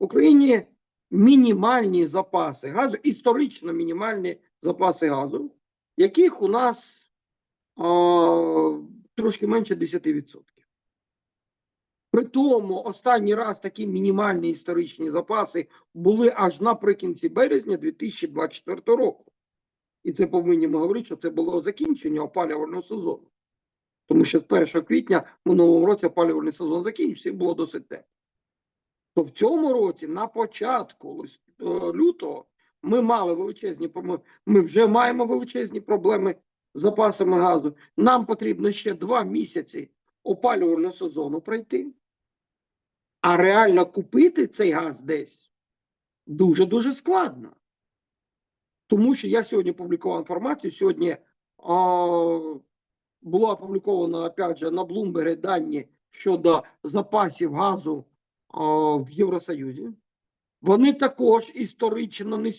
В Україні мінімальні запаси газу, історично мінімальні запаси газу, яких у нас а, трошки менше 10%. При тому останній раз такі мінімальні історичні запаси були аж наприкінці березня 2024 року. І це повинні говорити, що це було закінчення опалювального сезону. Тому що з 1 квітня минулого році опалювальний сезон закінчився і було досить тепло. То в цьому році, на початку е, лютого, ми мали величезні проблеми. Ми вже маємо величезні проблеми з запасами газу. Нам потрібно ще два місяці опалювального сезону пройти. А реально купити цей газ десь дуже-дуже складно. Тому що я сьогодні публікував інформацію. Сьогодні а, було опубліковано опять же на Bloomberg дані щодо запасів газу в Євросоюзі. Вони також історично низькі.